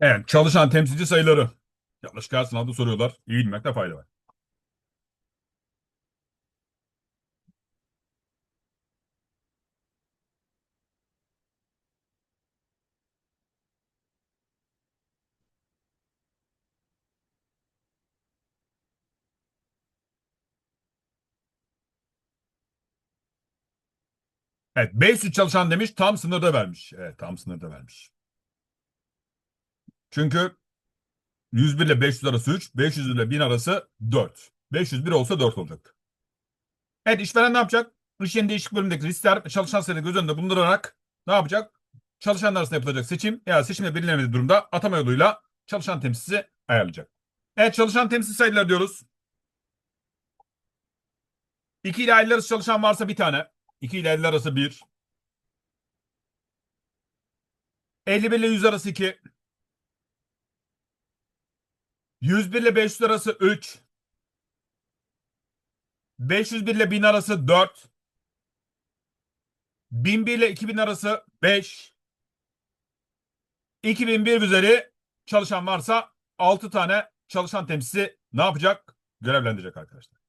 Evet, çalışan temsilci sayıları. Yanlış her sınavda soruyorlar. İyi bilmekte fayda var. Evet, 500 çalışan demiş, tam sınırda vermiş. Evet, tam sınırda vermiş. Çünkü 101 ile 500 arası 3, 500 ile 1000 arası 4. 501 olsa 4 olacaktı. Evet, işveren ne yapacak? İş yerinin değişik bölümündeki riskler çalışan sayıları göz önünde bulundurarak ne yapacak? Çalışanlar arasında yapılacak seçim veya seçimle belirlenmediği durumda atama yoluyla çalışan temsilcisi ayarlayacak. Evet, çalışan temsil sayıları diyoruz. 2 ile 50 arası çalışan varsa bir tane. 2 ile 50 arası 1. 51 ile 100 arası 2. 101 ile 500 arası 3. 501 ile 1000 arası 4. 1001 ile 2000 arası 5. 2001 üzeri çalışan varsa 6 tane çalışan temsilcisi ne yapacak? Görevlendirecek arkadaşlar.